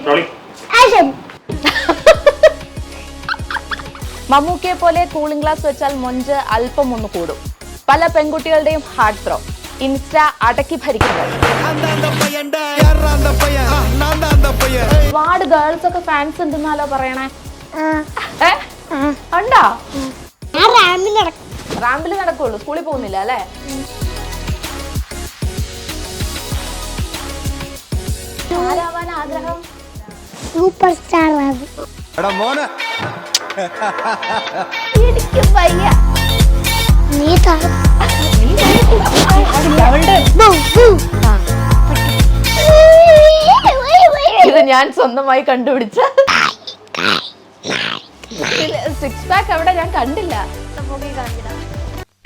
മമ്മൂക്കയെ പോലെ cooling glass വെച്ചാൽ മൊഞ്ച് അല്പം ഒന്ന് കൂടും. പല പെൺകുട്ടികളുടെയും ഹാർട്ട് ത്രോ ഇൻസ്റ്റ അടക്കി ഭരിക്കുന്നത്. ഒരുപാട് ഗേൾസ് ഒക്കെ ഫാൻസ് ഉണ്ടെന്നാലോ പറയണേ? ഉണ്ടോ? റാമ്പിൽ നടക്കും റാമ്പിൽ നടക്കുള്ളൂ സ്കൂളിൽ പോകുന്നില്ല അല്ലേ? ആരാവാൻ ആഗ്രഹം? സൂപ്പർ സ്റ്റാർ ആണ്. എടാ മോനെ. എനിക്ക് വയ്യ. നീ. ഇത് ഞാൻ സ്വന്തമായി കണ്ടുപിടിച്ച. സിക്സ് പാക്ക് അവിടെ ഞാൻ കണ്ടില്ല.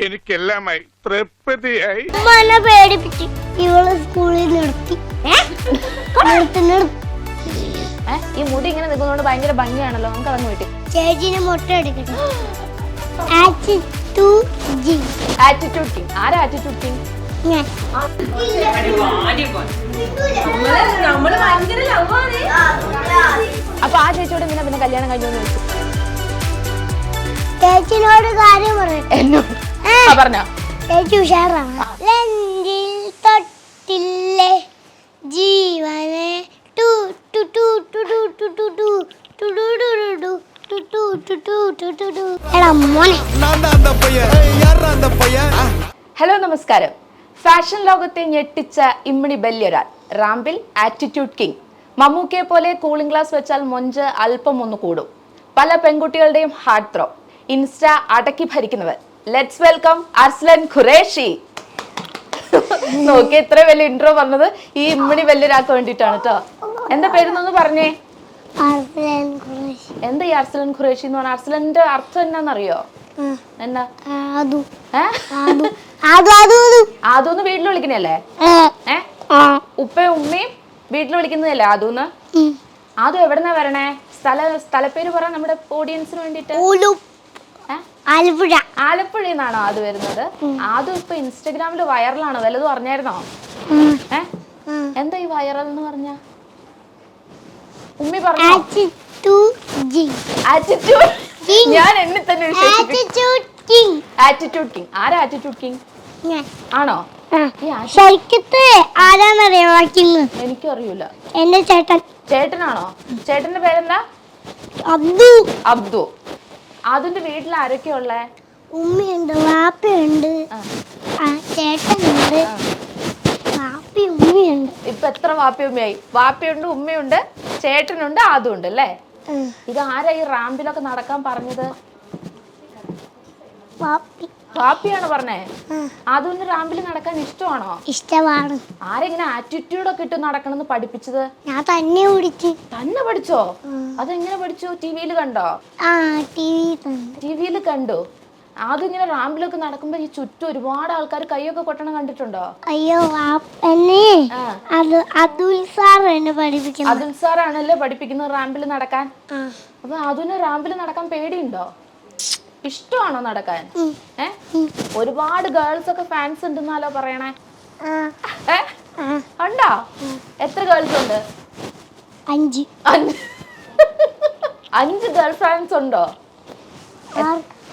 എനിക്കെല്ലാമായി തൃപ്തിയായി. പേടിപ്പിച്ച് ഇവൾ സ്കൂളിൽ നിർത്തി. നിർത്തി നിർത്തി. ഈ മുടി ഇങ്ങനെ നിൽക്കുന്നതുകൊണ്ട് ഭയങ്കര ഭംഗിയാണല്ലോ. നമുക്ക് അതങ്ങ് വീട്ടിൽ ചേച്ചിനെ മുട്ട എടുക്കട്ടെ. ആറ്റിറ്റ്യൂഡ് കിങ് ആരാ ആറ്റിറ്റ്യൂഡ് കിങ് അപ്പൊ ആ ചേച്ചിയോട് പിന്നെ പിന്നെ കല്യാണം കഴിഞ്ഞു ചോദിച്ചു ചേച്ചിനോട് കാര്യം പറഞ്ഞു എന്നോട് പറഞ്ഞോ. ചേച്ചി ഉഷാറാണ്. ലെഞ്ചിൽ തൊട്ടില്ലേ ജീവനെ ടു ഹലോ നമസ്കാരം ഫാഷൻ ലോകത്തെ ഞെട്ടിച്ച ഇമ്മിണി ബല്യൊരാൾ റാമ്പിൽ ആറ്റിറ്റ്യൂഡ് കിങ് മമ്മൂക്കയെ പോലെ കൂളിംഗ് ഗ്ലാസ് വെച്ചാൽ മൊഞ്ച് അല്പം ഒന്ന് കൂടും പല പെൺകുട്ടികളുടെയും ഹാർട്ട് ത്രോ ഇൻസ്റ്റ അടക്കി ഭരിക്കുന്നവർ ലെറ്റ്സ് വെൽക്കം അർസ്ലൻ ഖുറേഷി നോക്കി ഇത്ര വലിയ ഇൻട്രോ പറഞ്ഞത് ഈ ഇമ്മിണി ബല്യൊരാൾക്ക് വേണ്ടിയിട്ടാണ് കേട്ടോ എന്താ പേരെന്നൊന്ന് പറഞ്ഞേ? എന്താ ഈ അർസലൻ ഖുറേഷി എന്ന് പറഞ്ഞാൽ അർസലന്റെ അർത്ഥം എന്നാന്നറിയോ? എന്നാ? ആദൂന്ന് വീട്ടിൽ വിളിക്കണല്ലേ ഏ, ഉപ്പയും ഉമ്മയും വീട്ടിൽ വിളിക്കുന്നതല്ലേ ആദൂന്ന്. ആദു എവിടെന്നാ വരണേ? സ്ഥല സ്ഥലപ്പേര് പറ നമ്മുടെ ഓഡിയൻസിന് വേണ്ടിട്ട്? ആലപ്പുഴ. ആലപ്പുഴയിൽ നിന്നാണോ ആദു വരുന്നത്? ആദു ഇപ്പൊ ഇൻസ്റ്റഗ്രാമിൽ വൈറലാണോ? വല്ലതും അറിഞ്ഞായിരുന്നോ? ഏ? എന്താ ഈ വൈറൽ എന്ന് പറഞ്ഞ? ഉമ്മി പറഞ്ഞു? ഞാൻ തന്നെ ആറ്റിറ്റ്യൂഡ് ആരാ ആറ്റിറ്റ്യൂഡ് ആണോ? എനിക്കറിയൂല. എന്റെ ചേട്ടൻ. ചേട്ടനാണോ? ചേട്ടന്റെ പേരെന്താ? അബ്ദു. അബ്ദു. അതിന്റെ വീട്ടിൽ ആരൊക്കെയുള്ളേ ഉമ്മയുണ്ട് വാപ്പയുണ്ട്. ചേട്ടനുണ്ട്. വാപ്പി ഉമ്മയുണ്ട് ഇപ്പൊ എത്ര വാപ്പി ഉമ്മയായി വാപ്പയുണ്ട് ഉമ്മയുണ്ട് ചേട്ടനുണ്ട് ആദുണ്ട് അല്ലേ? ഇത് ആരാ ഈ റാമ്പിലൊക്കെ നടക്കാൻ പറഞ്ഞത്? വാപ്പി. വാപ്പിയാണ് പറഞ്ഞേ? ആ, റാമ്പിൽ നടക്കാൻ ഇഷ്ടമാണോ? ഇഷ്ടമാണ്. ആരെങ്ങനെ ആറ്റിറ്റ്യൂഡ് ഒക്കെ ഇട്ട് നടക്കണമെന്ന് പഠിപ്പിച്ചത്? ഞാൻ തന്നെ പഠിച്ചു തന്നെ പഠിച്ചോ. അതെങ്ങനെ പഠിച്ചു? ടിവിയിൽ കണ്ടോ? ടിവിയിൽ കണ്ടു? ആദ്യം ഇങ്ങനെ റാമ്പിലൊക്കെ നടക്കുമ്പോ ഈ ചുറ്റും ഒരുപാട് ആൾക്കാർ കൈയൊക്കെ കൊട്ടണം കണ്ടിട്ടുണ്ടോ? അയ്യോ എന്നെ അത് അതുൽ സാർ എന്നെ പഠിപ്പിക്കുന്നത്. അതുൽ സാറാണല്ലേ പഠിപ്പിക്കുന്നത് റാമ്പിൽ നടക്കാൻ? അപ്പൊ അതിന് റാമ്പിൽ നടക്കാൻ പേടിയുണ്ടോ? ഇഷ്ടമാണോ നടക്കാൻ? ഏ? ഒരുപാട് ഗേൾസ് ഒക്കെ ഫാൻസ് ഉണ്ടെന്നാലോ പറയണേ? ഏ? ഉണ്ടോ എത്ര ഗേൾസ് ഉണ്ട്? അഞ്ച്. അഞ്ച്. ഗേൾ ഫ്രണ്ട്സ് ഉണ്ടോ.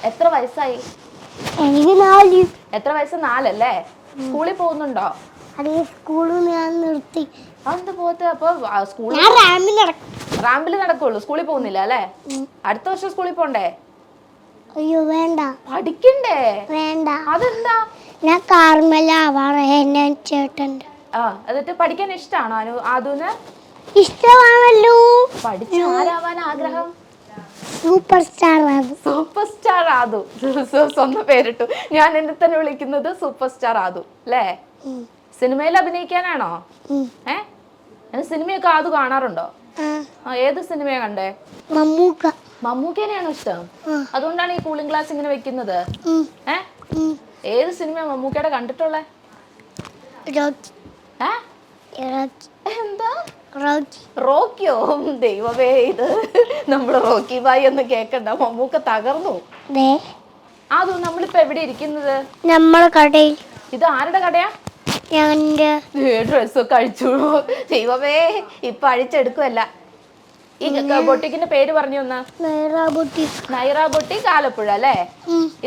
എത്ര വയസ്സായി? എനിക്ക് നാല്. എത്ര വയസ്സ്? നാലല്ലേ? സ്കൂളിൽ പോകുന്നുണ്ടോ? അല്ലെങ്കിൽ സ്കൂളിൽ ഞാൻ നിർത്തി. അതെന്താ പോകത്തെ അപ്പൊ സ്കൂളിൽ ഞാൻ റാമ്പിൽ നടക്കും. റാമ്പിൽ നടക്കുള്ളൂ സ്കൂളിൽ പോകുന്നില്ല അല്ലേ? അടുത്ത വർഷം സ്കൂളിൽ പോണ്ടേ? അയ്യോ വേണ്ട. പഠിക്കണ്ടേ? വേണ്ട. അതെന്താ? ഞാൻ കാർമല എന്നെ ചേട്ടന്റെ. ആ എന്നിട്ട് പഠിക്കാൻ ഇഷ്ടമാണോ അനു ആദുന് ഇഷ്ടമാണല്ലോ. പഠിച്ചു ആരാവാൻ ആഗ്രഹം? Super star Aadhu super star Aadhu. So സ്വന്തം പേരിട്ടു. ഞാൻ എന്നെ തന്നെ വിളിക്കുന്നത് സൂപ്പർ സ്റ്റാർ ആദു അല്ലേ? സിനിമയിൽ അഭിനയിക്കാനാണോ. ഏ? സിനിമയൊക്കെ ആദു കാണാറുണ്ടോ? ഏത് സിനിമയാ കണ്ടേ? മമ്മൂക്ക. മമ്മൂക്കേനെയാണോ ഇഷ്ടം? അതുകൊണ്ടാണ് ഈ കൂളിംഗ് ഗ്ലാസ് ഇങ്ങനെ വെക്കുന്നത്. ഏ? ഏത് സിനിമ മമ്മൂക്കയുടെ കണ്ടിട്ടുള്ളേ? എന്താ? റോക്കിയോ? ദൈവമേ ഇത് നമ്മുടെ റോക്കി ബായി എന്ന് കേക്കണ്ട. മമ്മൂക്ക തകർന്നു. അതും നമ്മളിപ്പോ എവിടെ ഇരിക്കുന്നത്? നമ്മളെ കടയിൽ. ഇത് ആരുടെ കടയാ? എന്റെ ഡ്രസ്സൊക്കെ അഴിച്ചു. ദൈവമേ ഇപ്പൊ അഴിച്ചെടുക്കുമല്ല ഈ ബൊട്ടിക്കിന്റെ പേര് പറഞ്ഞു ഒന്ന്? നൈറ ബുട്ടി നൈറ ബൊട്ടിക് ആലപ്പുഴ അല്ലേ?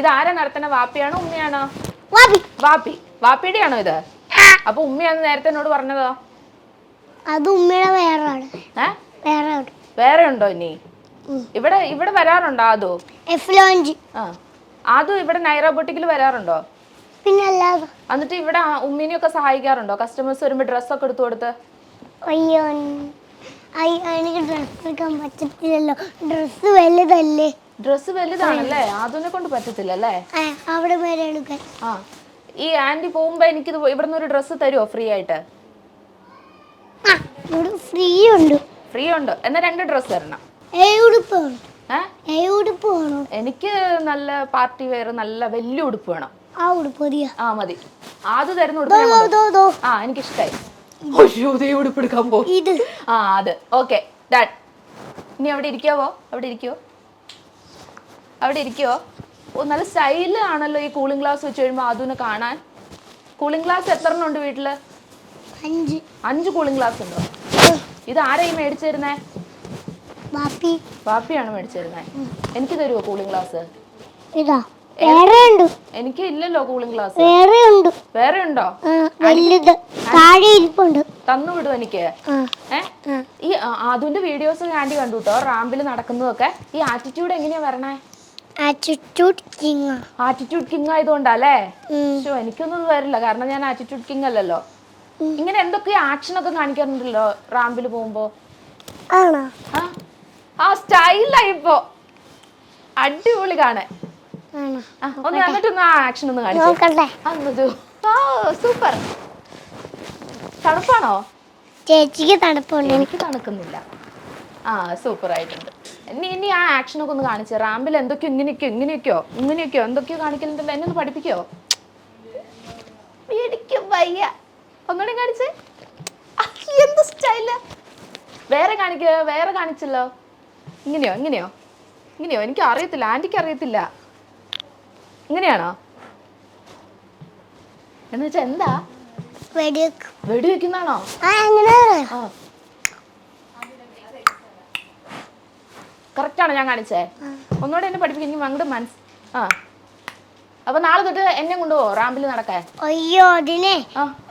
ഇത് ആരാ നടത്തുന്ന വാപ്പിയാണോ ഉമ്മയാണോ? വാപ്പി. വാപ്പിയുടെ ആണോ ഇത്? അപ്പൊ ഉമ്മയാണ് നേരത്തെ എന്നോട് പറഞ്ഞതോ. അത് ഉമ്മയുടെ വേറെ വേറെ വേറെ ഉണ്ടോ ഇനി? ഇവിടെ ഇവിടെ വരാറുണ്ടോ ആദു? എഫ് ലോഞ്ച് ആ. ആദു ഇവിടെ നൈറ ബൊട്ടിക്കിൽ വരാറുണ്ടോ? പിന്നെ അല്ലാതെ. എന്നിട്ട് ഇവിടെ ഉമ്മിനെയൊക്കെ സഹായിക്കാറുണ്ടോ? കസ്റ്റമേഴ്സ് വരുമ്പോ ഡ്രസ്സൊക്കെ എടുത്തു കൊടുത്ത്? അയ്യോ എനിക്ക് ഡ്രസ്സ് എടുക്കാൻ പറ്റത്തില്ലല്ലോ. ഡ്രസ്സ് വലുതല്ലേ? ഡ്രസ്സ് വലുതാണല്ലേ? ആദുവിനെ കൊണ്ട് പറ്റത്തില്ലല്ലേ? അവിടെ വരെ എടുക്കാൻ. ആ. ഈ ആന്റി പോകുമ്പോ എനിക്കിത് ഇവിടുന്ന് ഒരു ഡ്രസ്സ് തരുമോ ഫ്രീ ആയിട്ട്? ഫ്രീ ഉണ്ട് ഫ്രീ ഉണ്ട് എന്നാ രണ്ട് ഡ്രസ്സ് തരണം. ഉടുപ്പ് ഉടുപ്പ് വേണോ എനിക്ക് നല്ല പാർട്ടി വെയർ നല്ല വലിയ ഉടുപ്പ് വേണം. ആ ഉടുപ്പ് മതിയാ? ആ മതി. ആദ്യ തരുന്ന ഉടുപ്പ്. ആ എനിക്ക് ദേ ഉടുപ്പ് എടുക്കാൻ പോകും ഇത്. ആ അത്. Okay done. ഇനി അവിടെ ഇരിക്കാവോ? അവിടെ ഇരിക്കുവോ അവിടെ ഇരിക്കുവോ ഓ നല്ല സ്റ്റൈൽ ആണല്ലോ ഈ കൂളിംഗ് ഗ്ലാസ് വെച്ച് കഴിയുമ്പോൾ അതൊന്ന് കാണാൻ. കൂളിംഗ് ഗ്ലാസ് എത്ര എണ്ണം ഉണ്ട് വീട്ടിൽ? അഞ്ച്. അഞ്ച് കൂളിംഗ് ഗ്ലാസ് ഉണ്ടോ? ഇത് ആരാ ഈ മേടിച്ചു തരുന്നേ ബാപ്പി വാപ്പിയാണ് മേടിച്ചു തരുന്നേ എനിക്ക് തരുമോ കൂളിംഗ് ഗ്ലാസ് ഇതാ. വേറെ ഉണ്ട്. എനിക്ക് ഇല്ലല്ലോ കൂളിംഗ് ഗ്ലാസ് വേറെ ഉണ്ട്. വേറെ ഉണ്ടോ? വലുത്. താഴെ ഇരിപ്പുണ്ട്. തന്നു വിടും എനിക്ക് ഈ ആദ്യന്റെ വീഡിയോസ് ആന്റി കണ്ടു കേട്ടോ റാമ്പിൽ നടക്കുന്നതൊക്കെ. ഈ ആറ്റിറ്റ്യൂഡ് എങ്ങനെയാ വരണേ? ആറ്റിറ്റ്യൂഡ് കിങ് ആറ്റിറ്റ്യൂഡ് കിങ് ആയതുകൊണ്ടല്ലേ? പക്ഷോ എനിക്കൊന്നും ഇത് വരില്ല കാരണം ഞാൻ ആറ്റിറ്റ്യൂഡ് കിങ് അല്ലല്ലോ. ഇങ്ങനെ എന്തൊക്കെ ആക്ഷൻ ഒക്കെ കാണിക്കാറുണ്ടല്ലോ റാമ്പിൽ പോകുമ്പോ? ആണോ? ആ. സ്റ്റൈലായി ഇപ്പോ. അടിപൊളി കാണാൻ. ആ, ഒന്ന് എന്നിട്ടൊന്ന് ആ ആക്ഷൻ ഒന്ന് കാണിച്ചു. സൂപ്പർ. തണുപ്പാണോ? ചേച്ചിക്ക് തണുപ്പുണ്ട്. എനിക്ക് തണുക്കുന്നില്ല. ആ സൂപ്പർ ആയിട്ടുണ്ട്. ഇനി ഇനി ആ ആക്ഷനൊക്കെ ഒന്ന് കാണിച്ചു. റാമ്പിൽ എന്തൊക്കെയോ ഇങ്ങനെയൊക്കെയോ ഇങ്ങനെയൊക്കെയോ ഇങ്ങനെയൊക്കെയോ എന്തൊക്കെയോ കാണിക്കലുണ്ടല്ലോ. എന്നെ ഒന്ന് പഠിപ്പിക്കോ? പേടിക്കും വയ്യ. ഒന്നുകൂടി കാണിച്ചേ. എന്ത് സ്റ്റൈൽ വേറെ കാണിക്ക വേറെ കാണിച്ചല്ലോ. ഇങ്ങനെയോ ഇങ്ങനെയോ? ഇങ്ങനെയോ? എനിക്ക് അറിയത്തില്ല ആന്റിക്ക് അറിയത്തില്ല. ഇങ്ങനെയാണോ? എന്ന് വെച്ചാ എന്താ? വെടിവെക്കുന്നാണോ വെടി വെക്കുന്നാണോ കറക്റ്റാണോ ഞാൻ കാണിച്ചേ? ഒന്നുകൂടെ എന്നെ പഠിപ്പിക്കും എനിക്ക് അങ്ങോട്ട് മനസ് ആ. അപ്പൊ നാളെ തൊട്ട് എന്നെ കൊണ്ടുപോകോ റാമ്പിൽ നടക്കാൻ? അയ്യോ അതിനെ.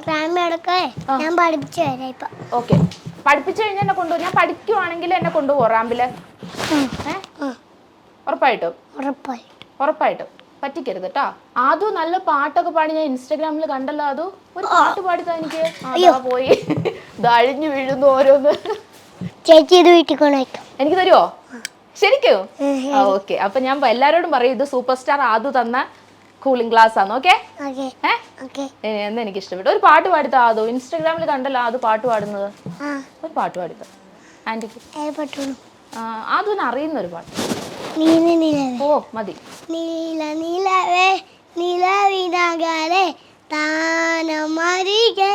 റാമ്പിൽ നടക്കാൻ ഞാൻ പഠിപ്പിച്ചു തരാം ഇപ്പൊ. ഓക്കെ. പഠിപ്പിച്ചു കഴിഞ്ഞാൽ എന്നെ കൊണ്ടുപോകും ഞാൻ പഠിക്കുവാണെങ്കിൽ എന്നെ കൊണ്ടുപോകും റാമ്പിൽ? ഉറപ്പായിട്ടും? ഉറപ്പായി ഉറപ്പായിട്ടും. പറ്റിക്കരുത് കേട്ടോ ആദ്യം നല്ല പാട്ടൊക്കെ പാടി ഞാൻ ഇൻസ്റ്റാഗ്രാമിൽ കണ്ടല്ലോ അതു ഒരു പാട്ട് പാടി എനിക്ക്. അതാ പോയി. അഴിഞ്ഞു വീഴുന്നു ഓരോന്ന്. ചേച്ചി ഇത് വീട്ടിൽ കൊണ്ടുവയ്ക്കും എനിക്ക് തരുമോ ശരിക്കും? ഓക്കെ. അപ്പൊ ഞാൻ എല്ലാരോടും പറയും ഇത് സൂപ്പർ സ്റ്റാർ ആദു തന്ന കൂളിംഗ് ഗ്ലാസ് ആണ് ഓക്കെ എന്ന് എനിക്ക് ഇഷ്ടപ്പെട്ടു. ഒരു പാട്ട് പാടിത്ത അതോ ഇൻസ്റ്റാഗ്രാമിൽ കണ്ടല്ലോ അത് പാട്ട് പാടുന്നത്. ഒരു പാട്ട് പാടിത്ത. ആന്റിക്ക്. ആദുവിന് അറിയുന്ന ഒരു പാട്ട്. ഓ മതി. നീല നിലവേ നിലവിനകലെ താനമരികെ.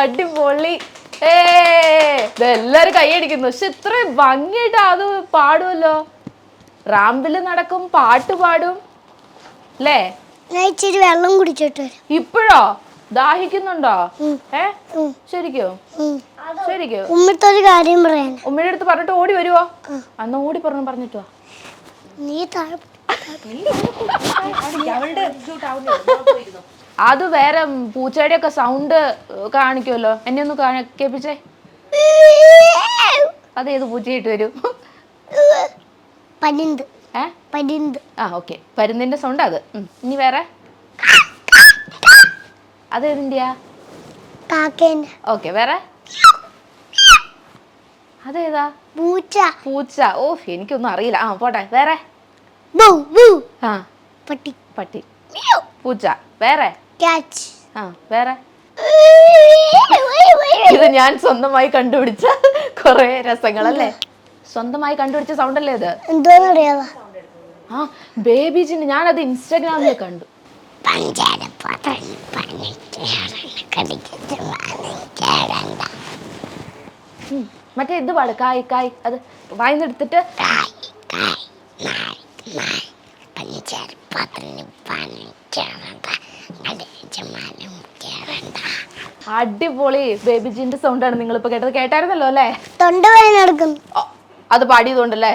അടിപൊളി. ഏ ഇതെല്ലാരും കൈയടിക്കുന്നു. പക്ഷെ ഇത്രയും ഭംഗിയായിട്ട് അത് പാടുമല്ലോ റാമ്പിൽ നടക്കും പാട്ട് പാടും അല്ലേ ഇച്ചിരി വെള്ളം കുടിച്ചിട്ട് വരാം. ഇപ്പോഴോ? ദാഹിക്കുന്നുണ്ടോ. ഏ? ശരിക്കോ ശരിക്കോ? ഉം. ശരിക്കും? കാര്യം പറയാൻ ഉമ്മയുടെ അടുത്ത് പറഞ്ഞിട്ട് ഓടി വരുവോ? അന്ന് ഓടി പറഞ്ഞു പറഞ്ഞിട്ടോ നീ താഴെ അത് വേറെ പൂച്ചയുടെയൊക്കെ സൗണ്ട് കാണിക്കുമല്ലോ. എന്നെ ഒന്ന് കേൾപ്പിച്ചേ. അതേത് പൂച്ചയായിട്ട് വരും? ഏ? ആ ഓക്കെ. പരുന്തിന്റെ സൗണ്ട് അത്. ഇനി വേറെ? അതേതിന്റെയാ കാക്കേന്റെ. ഓക്കെ വേറെ? അതേതാ പൂച്ച. പൂച്ച. ഓ എനിക്കൊന്നും അറിയില്ല. ആ പോട്ടെ. വേറെ? ആ. പട്ടി. പട്ടി. പൂച്ച. വേറെ? ക്യാച്ച് ആ വേറെ? ഇത് ഞാൻ സ്വന്തമായി കണ്ടുപിടിച്ച കുറെ രസങ്ങളല്ലേ? സ്വന്തമായി കണ്ടുപിടിച്ച സൗണ്ട് അല്ലേ ഇത്? എന്തോന്നറിയാവാ? ആ ബേബി ജിന് ഞാനത് ഇൻസ്റ്റാഗ്രാമിൽ കണ്ടു. മറ്റേ ഇത് പാട് കായ് കായ് അത് വായിന്നെടുത്തിട്ട് കായ് കായ് നായ് നായ് പഞ്ചാര പാത്രം പണിക്കേടണ്ട കടിച്ചിട്ട് വാങ്ങിക്കേടണ്ട അടിപൊളി ബേബിജിന്റെ സൗണ്ട് ആണ് നിങ്ങൾ ഇപ്പൊ കേട്ടത്. കേട്ടായിരുന്നല്ലോ അല്ലേ? തൊണ്ട വേദന നടക്കും. ഓ, അത് പാടിയതുകൊണ്ടല്ലേ?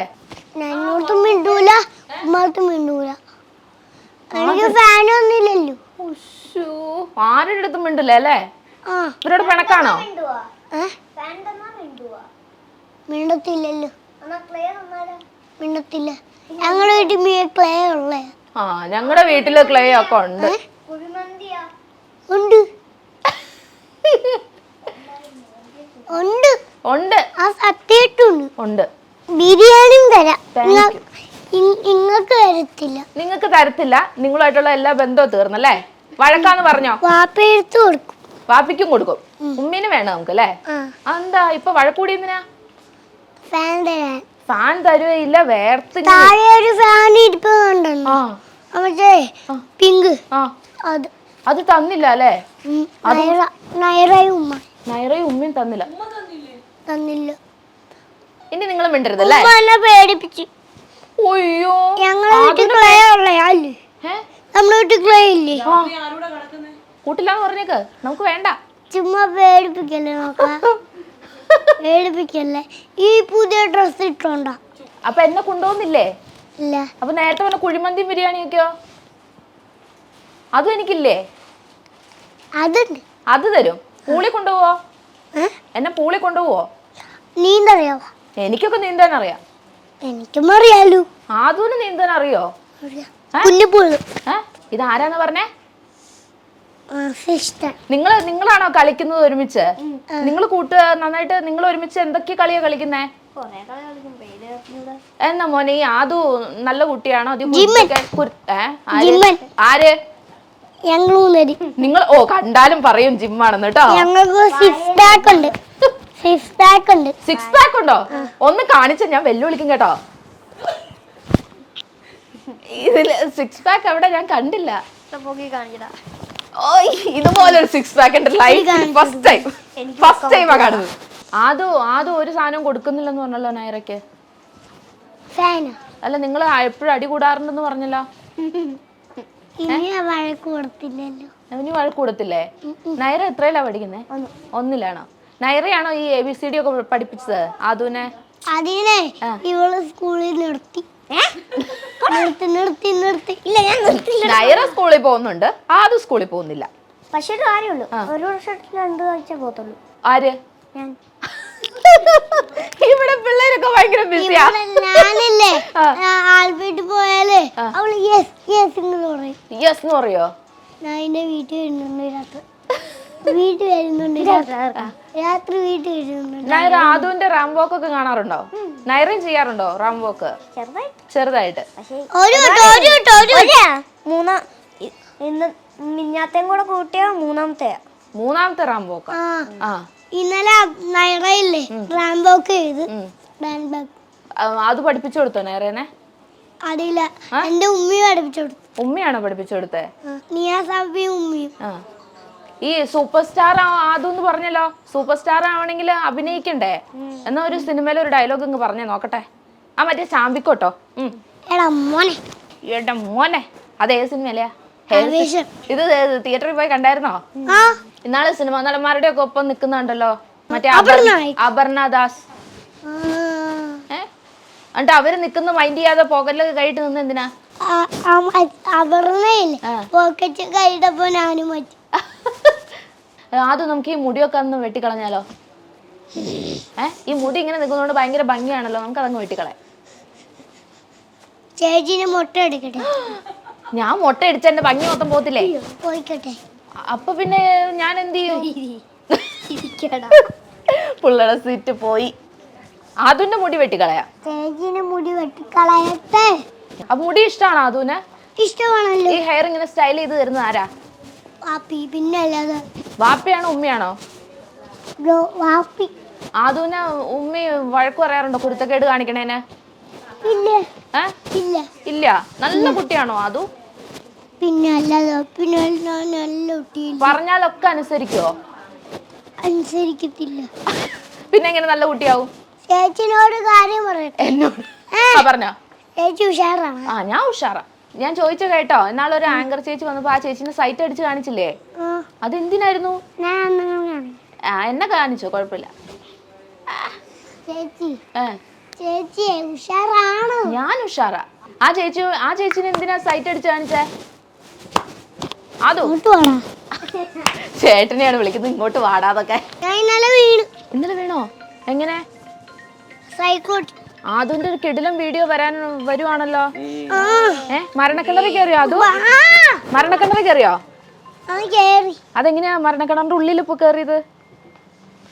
എന്നോടത്തും മിണ്ടൂല മിണ്ടൂല. എനിക്ക് ഫാൻ ഒന്നുമില്ലല്ലോ. ഉശ്ശൂ, ആരുടെ അടുത്തും മിണ്ടില്ലേ അല്ലേ? ആ. ഇവരോട് പിണക്കാണോ? ഏ? മിണ്ടത്തില്ലല്ലോ. മിണ്ടത്തില്ല. ഞങ്ങളുടെ വീട്ടിൽ മീ ക്ലേ ഉള്ളേ. ആ ഞങ്ങളുടെ വീട്ടിൽ ക്ലേ ഒക്കെ ഉണ്ട്. ഉണ്ട്. ഉണ്ട്. ഉണ്ട്. ആ സത്യമായിട്ടുണ്ട് ഉണ്ട്. ബിരിയാണിയും തരാം. നിങ്ങൾക്ക് തരത്തില്ല. നിങ്ങൾക്ക് തരത്തില്ല. നിങ്ങളുമായിട്ടുള്ള എല്ലാ ബന്ധവും തീർന്നല്ലേ വഴക്കാന്ന് പറഞ്ഞോ? വാപ്പയെടുത്ത് കൊടുക്കും. വാപ്പിക്കും കൊടുക്കും. ഉമ്മീനും വേണം നമുക്ക് അല്ലേ? എന്താ ഇപ്പൊ വഴക്കൂടി എന്തിനാ? ഫാൻ തരാൻ. ഫാൻ തരുകയില്ല വേർത്ത് താഴെ ഒരു ഫാൻ ഇരിപ്പുണ്ടല്ലോ മറ്റേ പിങ്ക്. അത്. അത് തന്നില്ല അല്ലേ? ഉം, നയറ ഉമ്മ. നൈറയും ഉമ്മയും തന്നില്ല. തന്നില്ല? ഇനി നിങ്ങൾ മിണ്ടരുതല്ലേ ഉമ്മ എന്നെ പേടിപ്പിച്ചു. അയ്യോ. ഞങ്ങളെ വീട്ടിൽ ക്ലേ ഉള്ളേ അല്ലേ ഏ നമ്മുടെ വീട്ടിൽ ക്ലേ ഇല്ലേ? ആ. കൂട്ടില്ലാന്ന് പറഞ്ഞേക്ക്. നമുക്ക് വേണ്ട. ചുമ്മാ പേടിപ്പിക്കല്ലേ നോക്കാം? പേടിപ്പിക്കല്ലേ? ഈ പുതിയ ഡ്രസ് ഇട്ടോണ്ടാ. അപ്പൊ എന്നെ കൊണ്ടുപോകുന്നില്ലേ? ഇല്ല. അപ്പൊ നേരത്തെ വല്ല കുഴിമന്തി ബിരിയാണിയൊക്കെയോ? അതും എനിക്കില്ലേ? അതുണ്ട്. അത് തരും. പൂളി കൊണ്ടുപോവോ? എന്നെ പൂളി കൊണ്ടുപോവോ? നീന്തറിയോ? എനിക്കൊക്കെ നീന്താൻ അറിയാം എനിക്കും അറിയാലോ. ആദൂന് നീന്താൻ അറിയോ. ഇത് ആരാന്ന് പറഞ്ഞേ? നിങ്ങൾ നിങ്ങളാണോ കളിക്കുന്നത് ഒരുമിച്ച്? നിങ്ങൾ കൂട്ട് നന്നായിട്ട് നിങ്ങൾ ഒരുമിച്ച് എന്തൊക്കെ കളിയാ കളിക്കുന്നേ? എന്നാ മോനെ ഈ ആദു നല്ല കുട്ടിയാണോ? ആര്? ഞങ്ങൾ നിങ്ങൾ ഓ കണ്ടാലും പറയും ജിമ്മാണെന്ന് കേട്ടോ. ഞങ്ങൾക്ക് സിക്സ് പാക്ക് ഉണ്ട്. സിക്സ് പാക്ക് ഉണ്ട്. സിക്സ് പാക്ക് ഉണ്ടോ? ഒന്ന് കാണിച്ച ഞാൻ വെല്ലുവിളിക്കും കേട്ടോ. ഇതിൽ സിക്സ് പാക്ക് അവിടെ ഞാൻ കണ്ടില്ല. ഓ ഇതുപോലെ ഒരു സിക്സ് പാക്ക് ഉണ്ട്. ലൈഫ് ഫസ്റ്റ് ടൈം ഫസ്റ്റ് ടൈമാ കാണുന്നത്. ആദോ ആദോ ഒരു സാധനം കൊടുക്കുന്നില്ലെന്ന് പറഞ്ഞല്ലോ നൈറയ്ക്ക് അല്ല നിങ്ങൾ എപ്പോഴും അടി കൂടാറുണ്ടെന്ന് പറഞ്ഞല്ലോ. ഇനി വഴക്ക് കൊടുത്തില്ലേ? നൈറ എത്രയിലാ പഠിക്കുന്നേ? ഒന്നിലാണോ? നൈറയാണോ ഈ എ ബി സി ഡി ഒക്കെ പഠിപ്പിച്ചത്? ആദുവിനെ അതിനെ ഇവൾ സ്കൂളിൽ നിർത്തി. നിർത്തി നിർത്തി നിർത്തി. ഇല്ല ഞാൻ നിർത്തില്ല നൈറ സ്കൂളിൽ പോകുന്നുണ്ട്. ആദു സ്കൂളിൽ പോകുന്നില്ല. പക്ഷേ ഒരു കാര്യമുള്ളൂ. ഒരു വർഷത്തിൽ രണ്ടു ആഴ്ച പോകത്തുള്ളൂ. ആര്? ഞാൻ. ഇവിടെ പിള്ളേരൊക്കെ ഭയങ്കര ബിസിയാ റാം ഞാനില്ലേ ആൽബർട്ട് പോയാൽ അവൾ യെസ് യെസ് എന്ന് പറയും. യെസ് എന്ന് പറയോ? ഞാൻ എന്റെ വീട്ടിൽ വരുന്നുണ്ട് രാത്രി. വീട്ടിൽ വരുന്നുണ്ട് രാത്രി രാത്രി വീട്ടിൽ വരുന്നുണ്ട്. നൈറ ആദുവിന്റെ റാംവോക്ക് ഒക്കെ കാണാറുണ്ടോ? നൈറും ചെയ്യാറുണ്ടോ റാംവോക്ക് ചെറുതായിട്ട്. മൂന്നാം ഇന്ന് മിഞ്ഞാത്തേം കൂടെ കൂട്ടിയ മൂന്നാമത്തെ മൂന്നാമത്തെ റാംബോക്ക് ആ. ഇന്നലെ നൈറയില്ലേ? റാംബോക്ക് ചെയ്ത്. അത് പഠിപ്പിച്ചു കൊടുത്തോ നൈറേനെ? അറിയില്ല. എന്റെ ഉമ്മയും പഠിപ്പിച്ചു കൊടുത്തു. ഉമ്മയാണോ പഠിപ്പിച്ചു കൊടുത്തേ? നിയാസാബിയും ഉമ്മയും. ഈ സൂപ്പർ സ്റ്റാർ ആദ്യം പറഞ്ഞല്ലോ. സൂപ്പർ സ്റ്റാർ ആവണമെങ്കിൽ അഭിനയിക്കണ്ടേ? എന്നാ ഒരു സിനിമയിൽ ഒരു ഡയലോഗ് ഇങ്ങ് പറഞ്ഞേ നോക്കട്ടെ. ആ മറ്റേ ചാമ്പിക്കോട്ടോ എടാ മോനെ. അതേ മോനെ. അത് സിനിമയല്ലേ. ഇത് തിയേറ്ററിൽ പോയി കണ്ടായിരുന്നോ? ഇന്നാൾ സിനിമാ നടന്മാരുടെ ഒക്കെ ഒപ്പം നിക്കുന്നുണ്ടല്ലോ. മറ്റേ അപർണ. ദാസ്. എന്നിട്ട് അവർ നിക്കുന്ന മൈൻഡ് ചെയ്യാതെ പോക്കറ്റിലൊക്കെ കഴിട്ട് നിന്ന് എന്തിനാ. പോക്കറ്റ് ഞാനും ആദ്യം നമുക്ക് ഈ മുടിയൊക്കെ ഒന്ന് വെട്ടിക്കളഞ്ഞാലോ? ഏ ഈ മുടി ഇങ്ങനെ നിൽക്കുന്നതുകൊണ്ട് ഭയങ്കര ഭംഗിയാണല്ലോ. നമുക്ക് അതങ്ങ് വെട്ടിക്കളയാം. ചേച്ചിനെ മുട്ട എടുക്കട്ടെ. ഞാൻ മുട്ട അടിച്ച എന്റെ ഭംഗി മൊത്തം പോത്തില്ലേ പോയിക്കട്ടെ. അപ്പൊ പിന്നെ ഞാൻ എന്ത് ചെയ്യും? പിള്ളേടെ സീറ്റ് പോയി. ആദുന്റെ മുടി വെട്ടിക്കളയാ. മുടി വെട്ടിക്കളയട്ടെ. ആ മുടി ഇഷ്ടാണോ അതുന് ഇഷ്ടമാണല്ലോ. ഈ ഹെയർ ഇങ്ങനെ സ്റ്റൈൽ ചെയ്ത് തരുന്ന ആരാ? വാപ്പി പിന്നെ അല്ലാതെ. വാപ്പയാണോ ഉമ്മയാണോ? വാപ്പി. ആദുവിനെ ഉമ്മ വഴക്ക് പറയാറുണ്ടോ? കുരുത്തക്കേട് കാണിക്കണേന്? ഇല്ല. ഇല്ല. ഇല്ല. നല്ല കുട്ടിയാണോ ആദു പിന്നെ അല്ലാതെ പിന്നെ ഞാൻ നല്ല കുട്ടിയില്ല പറഞ്ഞാലൊക്കെ അനുസരിക്കോ? അനുസരിക്കത്തില്ല. പിന്നെ എങ്ങനെ നല്ല കുട്ടിയാവും ചേച്ചിനോട് കാര്യം പറയട്ടെ. എന്നോട്? ആ പറഞ്ഞോ. ചേച്ചി ഉഷാറാണ്. ആ ഞാൻ ഉഷാറാ. ഞാൻ ചോദിച്ചു കേട്ടോ എന്നാളൊരു ആങ്കർ ചേച്ചി വന്നപ്പോ ആ ചേച്ചിനെ സൈറ്റ് അടിച്ച് കാണിച്ചില്ലേ? അത് എന്തിനായിരുന്നു ഞാൻ ആ എന്നെ കാണിച്ചോ കുഴപ്പമില്ല. ചേച്ചി. ഏ. ചേച്ചി ഉഷാറാണ്. ഞാൻ ഉഷാറാ. ആ ചേച്ചി ആ ചേച്ചിനെ എന്തിനാ സൈറ്റ് അടിച്ച് കാണിച്ചേ? അതോ? ചേട്ടനെയാണ് വിളിക്കുന്നത് ഇങ്ങോട്ട് വാടാതൊക്കെ ഞാൻ ഇന്നലെ വീണു. ഇന്നലെ വീണോ? എങ്ങനെ? സൈക്കോട്ട്. ഒരു കിടിലം വീഡിയോ വരാൻ വരുവാണല്ലോ. ഏ? മരണക്കിണറി കയറിയോ ആ, മരണക്കിണറി കയറിയോ? ആ കേറി. അതെങ്ങനെയാ മരണക്കിണറിന്റെ ഉള്ളിൽ ഇപ്പൊ കയറിയത്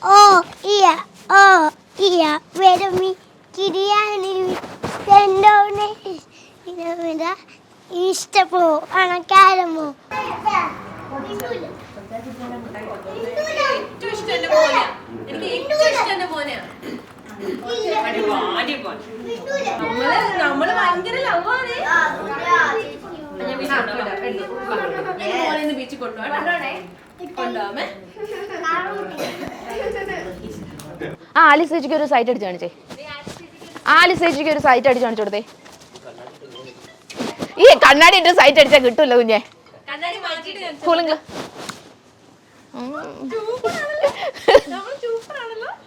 ഓ ഇയ ഓ ഇയ കിരിയാനി ഇഷ്ടപ്പോ അണക്കാരമോ? ആ ആലിസ് ചേച്ചിക്ക് ഒരു സൈറ്റ് അടിച്ചു കാണിച്ചേ. ആലിസ് ചേച്ചിക്ക് ഒരു സൈറ്റ് അടിച്ചു കാണിച്ചു കൊടുത്തേ. ഈ കണ്ണാടി ഇട്ട് സൈറ്റ് അടിച്ചാൽ കിട്ടൂല കുഞ്ഞെ.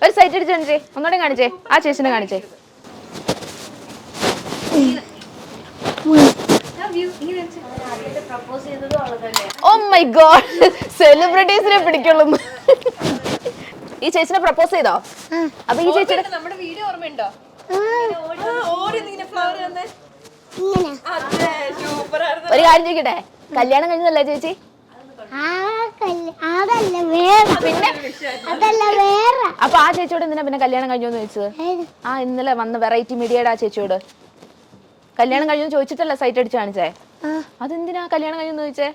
ഒരു സൈറ്റ് അടിച്ച് കാണിച്ചേ. ഒന്നുകൂടെ കാണിച്ചേ. ആ ചേച്ചിനെ കാണിച്ചേ. ഓ മൈ ഗോഡ് സെലിബ്രിറ്റീസിനെ പിടിക്കുള്ളൂ. ഈ ചേച്ചിനെ പ്രപ്പോസ് ചെയ്തോ? അപ്പൊ ഈ ചേച്ചിയുടെ നമ്മുടെ വീഡിയോ ഓർമ്മയുണ്ടോ? ഓടി ഇങ്ങനെ ഫ്ലവർ തന്നെ ഒരു കാര്യം ചോദിക്കട്ടെ? കല്യാണം കഴിഞ്ഞതല്ലേ ചേച്ചി? പിന്നെ അതല്ല വേറെ. അപ്പൊ ആ ചേച്ചിയോട് എന്തിനാ പിന്നെ കല്യാണം കഴിഞ്ഞു എന്ന് ചോദിച്ചത്? ആ ഇന്നലെ വന്ന വെറൈറ്റി മീഡിയയുടെ ആ ചേച്ചിയോട്. കല്യാണം കഴിഞ്ഞു ചോദിച്ചിട്ടല്ല സൈറ്റ് അടിച്ച് കാണിച്ചേ? അതെന്തിനാ കല്യാണം കഴിഞ്ഞു ചോദിച്ചേ?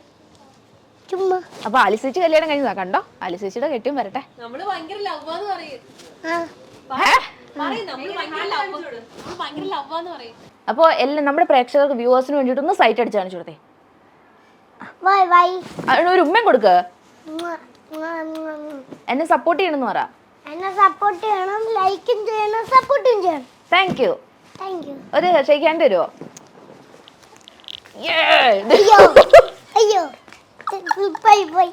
ചുമ്മാ. അപ്പൊ ആലിസേച്ചി കല്യാണം കഴിഞ്ഞതാ കണ്ടോ? ആലിസേച്ചിയുടെ കെട്ടിയും വരട്ടെ. നമ്മൾ ഭയങ്കര ലവാന്ന് പറയും. ആ. നമ്മൾ ഭയങ്കര ലവാന്ന് പറയും. അപ്പൊ എല്ലാം നമ്മുടെ പ്രേക്ഷകർക്ക് വ്യൂവേഴ്സിന് വേണ്ടിയിട്ടൊന്ന് സൈറ്റ് അടിച്ച് കാണിച്ചു കൊടുത്തേ. Why why. അതിന് ഒരു ഉമ്മയും കൊടുക്ക്. ഉമ്മ, ഉമ്മ, ഉമ്മ, ഉമ്മ. എന്നെ സപ്പോർട്ട് ചെയ്യണമെന്ന് പറ. എന്നെ സപ്പോർട്ട് ചെയ്യണം ലൈക്കും ചെയ്യണം സപ്പോർട്ടും ചെയ്യണം. താങ്ക് യു താങ്ക് യു ഒരു ഷേക്ക് ഹാൻഡ് തരുമോ അയ്യോ അയ്യോ. പോയി ബൈ